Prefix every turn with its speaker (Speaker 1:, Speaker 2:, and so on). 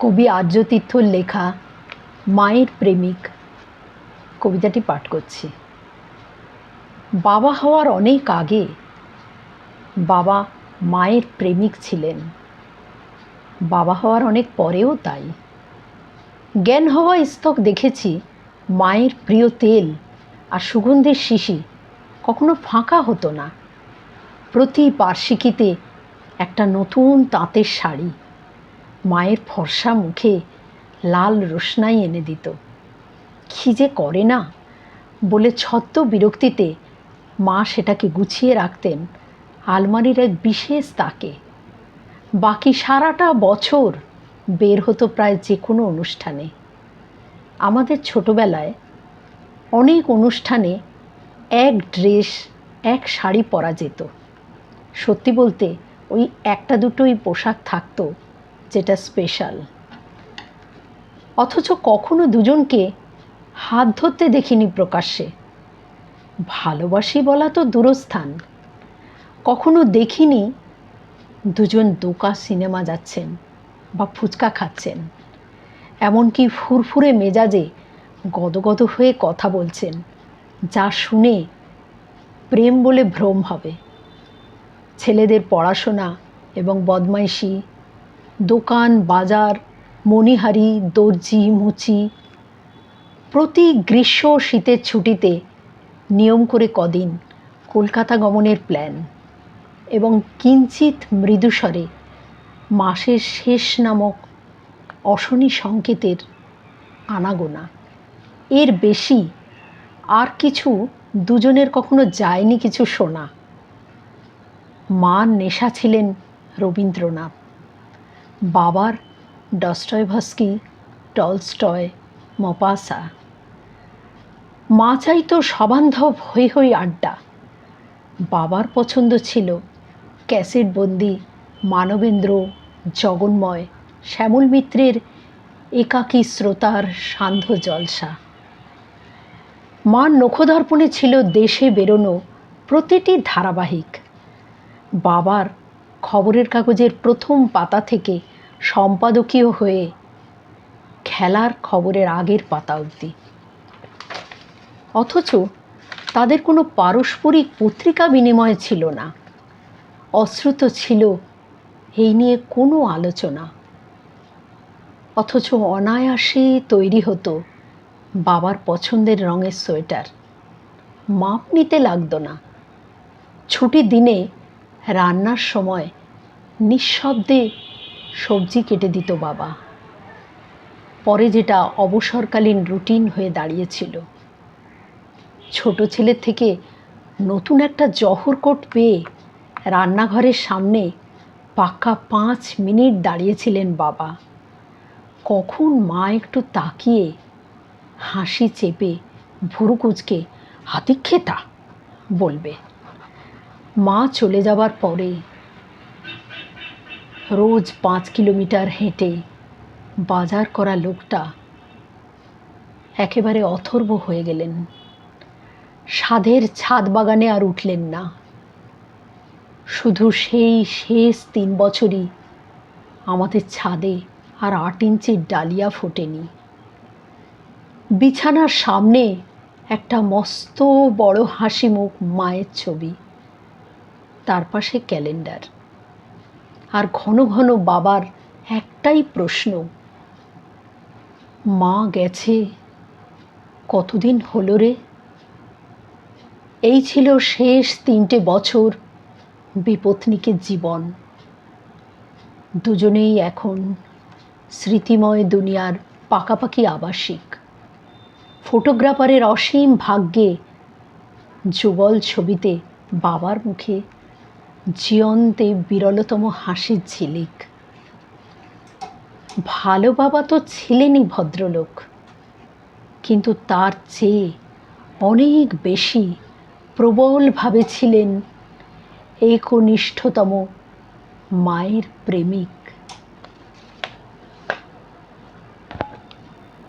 Speaker 1: কবি আর্যতীর্থর লেখা মায়ের প্রেমিক। কবিতাটি পাঠ করছি। বাবা হওয়ার অনেক আগে বাবা মায়ের প্রেমিক ছিলেন। বাবা হওয়ার অনেক পরেও তাই। জ্ঞান হওয়া স্তক দেখেছি মায়ের প্রিয় তেল আর সুগন্ধের শিশি কখনো ফাঁকা হতো না। প্রতি বার্ষিকীতে একটা নতুন তাঁতের শাড়ি মায়ের ফর্সা মুখে লাল রোশনাই এনে দিত। কী যে করে না? বলে ছদ্ম বিরক্তিতে মা সেটাকে গুছিয়ে রাখতেন আলমারির এক বিশেষ তাকে। বাকি সারাটা বছর বের হতো প্রায় যে কোনো অনুষ্ঠানে। আমাদের ছোটোবেলায় অনেক অনুষ্ঠানে এক ড্রেস, এক শাড়ি পরা যেত। সত্যি বলতে ওই একটা দুটোই পোশাক থাকতো। যেটা স্পেশাল অথচ কখনো দুজনকে হাত ধরতে দেখিনি প্রকাশ্যে। ভালোবাসি বলা তো দূরস্থান। কখনো দেখিনি দুজন দোকা সিনেমা যাচ্ছেন বা ফুচকা খাচ্ছেন। এমনকি ফুরফুরে মেজাজে গদগদ হয়ে কথা বলছেন, যা শুনে প্রেম বলে ভ্রম হবে। ছেলেদের পড়াশোনা এবং বদমাইশি দোকান, বাজার, মণিহারি, দর্জি, মুচি। প্রতি গ্রীষ্ম শীতের ছুটিতে নিয়ম করে কদিন কলকাতা গমনের প্ল্যান এবং কিঞ্চিত মৃদুস্বরে মাসের শেষ নামক অশনি সংকেতের আনাগোনা। এর বেশি আর কিছু দুজনের কখনো যায়নি কিছু শোনা। মা নেশা ছিলেন রবীন্দ্রনাথ। বাবার ডস্টয়ভস্কি টলস্টয়, মপাসা। মা চাইতো সবান্ধব হই হই আড্ডা। বাবার পছন্দ ছিল ক্যাসেটবন্দি মানবেন্দ্র, জগন্ময়, শ্যামল মিত্রের একাকী শ্রোতার সান্ধ্য জলসা। মার নখদর্পণে ছিল দেশে বেরোনো প্রতিটি ধারাবাহিক। বাবার খবরের কাগজের প্রথম পাতা থেকে সম্পাদকীয় হয়ে খেলার খবরের আগের পাতা অবধি। অথচ তাদের কোনো পারস্পরিক পত্রিকা বিনিময় ছিল না। অশ্রুত ছিল এই নিয়ে কোনো আলোচনা। অথচ অনায়াসে তৈরি হতো বাবার পছন্দের রঙের সোয়েটার। মাপ নিতে লাগতো না। ছুটির দিনে রান্নার সময় নিঃশব্দে সবজি কেটে দিত বাবা। পরে যেটা অবসরকালীন রুটিন হয়ে দাঁড়িয়েছিল। ছোট ছেলের থেকে নতুন একটা জহর কোট পেয়ে রান্নাঘরের সামনে পাক্কা পাঁচ মিনিট দাঁড়িয়েছিলেন বাবা। কখন মা একটু তাকিয়ে হাসি চেপে ভুরু কুচকে হাতিক্ষেতা বলবে। মা চলে যাবার পরে রোজ পাঁচ কিলোমিটার হেঁটে বাজার করা লোকটা একেবারে অথর্ব হয়ে গেলেন। সাধের ছাদ বাগানে আর উঠলেন না। শুধু সেই শেষ তিন বছরই আমাদের ছাদে আর আট ইঞ্চির ডালিয়া ফোটেনি। বিছানার সামনে একটা মস্ত বড় হাসি মুখ মায়ের ছবি। তার পাশে ক্যালেন্ডার। আর ঘন ঘন বাবার একটাই প্রশ্ন। মা গেছে, কতদিন হলো রে? এই ছিল শেষ তিনটে বছর বিপত্নিকের জীবন। দুজনেই এখন স্মৃতিময় দুনিয়ার পাকাপাকি আবাসিক। ফটোগ্রাফারের অসীম ভাগ্যে যুগল ছবিতে বাবার মুখে জীয়ন্তে বিরলতম হাসির ঝিলিক। ভালো বাবা তো ছিলেনই ভদ্রলোক, কিন্তু তার চেয়ে অনেক বেশি প্রবলভাবে ছিলেন একনিষ্ঠতম মায়ের প্রেমিক।